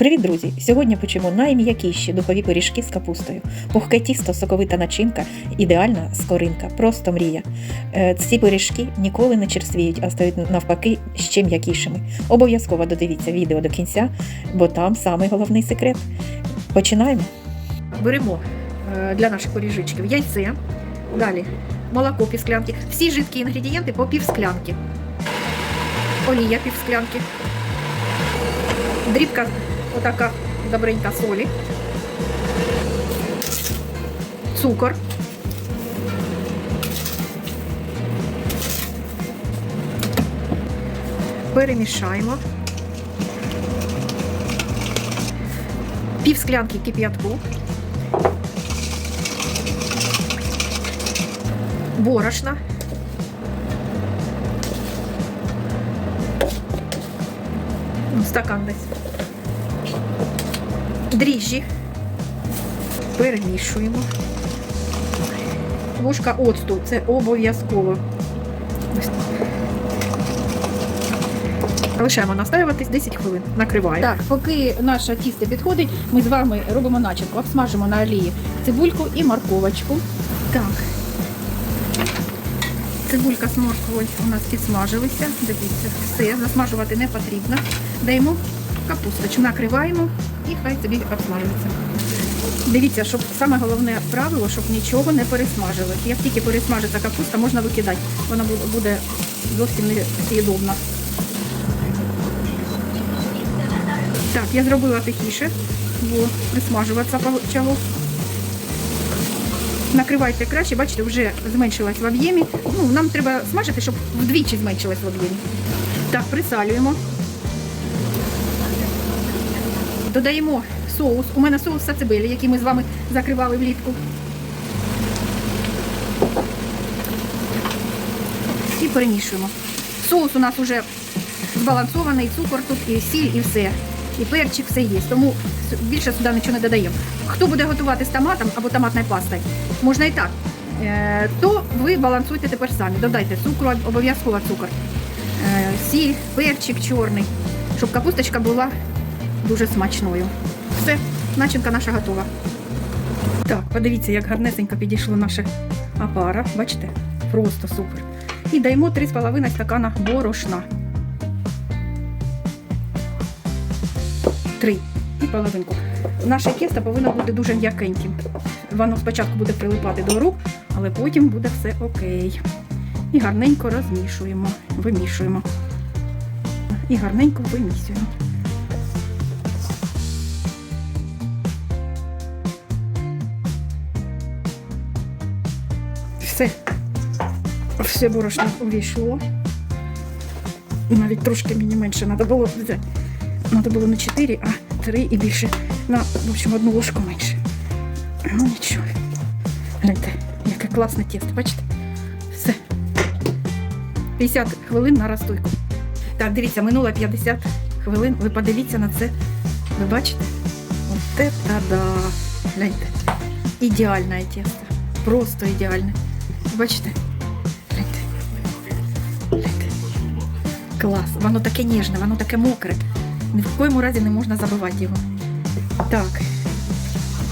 Привіт, друзі! Сьогодні печемо найм'якіші духові пиріжки з капустою. Пухке тісто, соковита начинка, ідеальна скоринка, просто мрія. Е, Ці пиріжки ніколи не черствіють, а стають навпаки ще м'якішими. Обов'язково додивіться відео до кінця, бо там самий головний секрет. Починаємо. Беремо е, для наших пиріжечків яйце, далі молоко пів склянки, всі жидкі інгредієнти по пів олія пів склянки, дрібка отака добренька солі, цукор, перемішаємо, пів склянки кип'ятку, борошна, ну, стакан десь дріжджі, перемішуємо. Ложка оцту, це обов'язково. Лишаємо настаюватись 10 хвилин. Накриваємо. Так, поки наше тісто підходить, ми з вами робимо начинку. Обсмажимо на олії цибульку і морковочку. Так. Цибулька з морквою у нас підсмажилися. Дивіться, все, засмажувати не потрібно. Даємо капусточку, накриваємо і хай собі обсмажується. Дивіться, щоб саме головне правило, щоб нічого не пересмажилось. Як тільки пересмажиться капуста, можна викидати. Вона буде- зовсім не з'їдобна. Так, я зробила тихіше, бо присмажуватися почало. Накривайте краще, бачите, вже зменшилась в об'ємі. Ну, нам треба смажити, щоб вдвічі зменшилась в об'ємі. Так, присалюємо. Додаємо соус. У мене соус сацебелі, який ми з вами закривали влітку. І перемішуємо. Соус у нас вже збалансований, цукор тут, і сіль, і все. І перчик, все є. Тому більше сюди нічого не додаємо. Хто буде готувати з томатом або томатною пастою, можна і так. Е, то ви балансуйте тепер самі. Додайте цукру, обов'язково цукор. Е, сіль, перчик чорний, щоб капусточка була дуже смачною. Все, начинка наша готова. Так, подивіться, як гарнесенько підійшло наше апара. Бачите? Просто супер. І даємо 3,5 стакана борошна. Три. І половинку. Наше тісто повинно бути дуже м'якеньким. Воно спочатку буде прилипати до рук, але потім буде все окей. І гарненько розмішуємо, вимішуємо. І гарненько вимісюємо. Все. Все борошно увійшло. Навіть трошки мені менше треба було взяти. Треба було не 4, а 3 і більше. На, в общем, одну ложку менше. Ну нічого. Гляньте, яке класне тісто, бачите? Все. 50 хвилин на розстойку. Так, дивіться, минуло 50 хвилин. Ви подивіться на це. Ви бачите? От це да. Гляньте. Ідеальне тісто. Просто ідеальне. Бачите? Гляньте. Гляньте. Клас. Воно таке ніжне, воно таке мокре. Ні в коєму разі не можна забивати його. Так.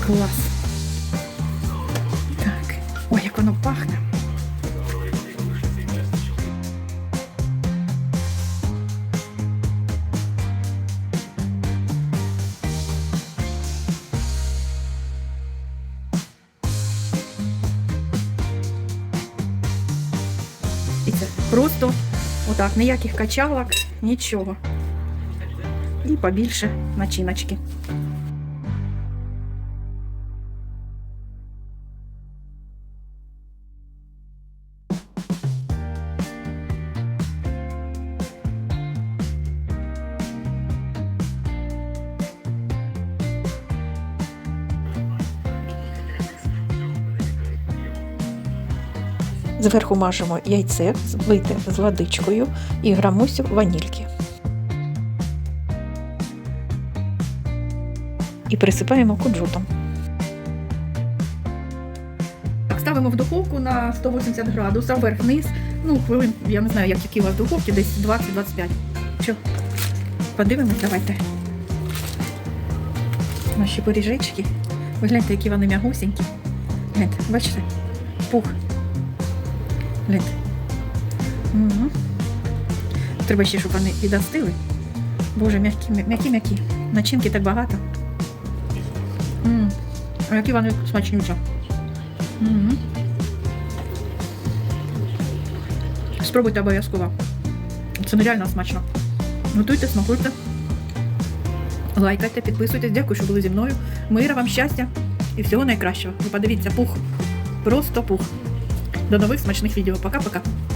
Клас. Так. Ой, як воно пахне. Це просто отак, ніяких качалок, нічого. І побільше начиночки. Зверху мажемо яйце, збите з водичкою і грамусю ванільки. І присипаємо кунжутом. Ставимо в духовку на 180 градусів, вверх-вниз. Ну, хвилин, я не знаю, як які у вас духовки, десь 20-25. Що? Подивимось, давайте. Наші поріжечки. Ви гляньте, які вони м'ягусінькі. Гляньте, бачите? Пух. Угу. Треба ще, щоб вони підостили. Боже, м'які, м'які. Начинки так багато. М, А які вони смачнючі. Угу. Спробуйте обов'язково. Це нереально смачно. Готуйте, смакуйте. Лайкайте, підписуйтесь. Дякую, що були зі мною. Мира вам щастя і всього найкращого. Ви подивіться, пух. Просто пух. До нових смачних відео. Пока-пока.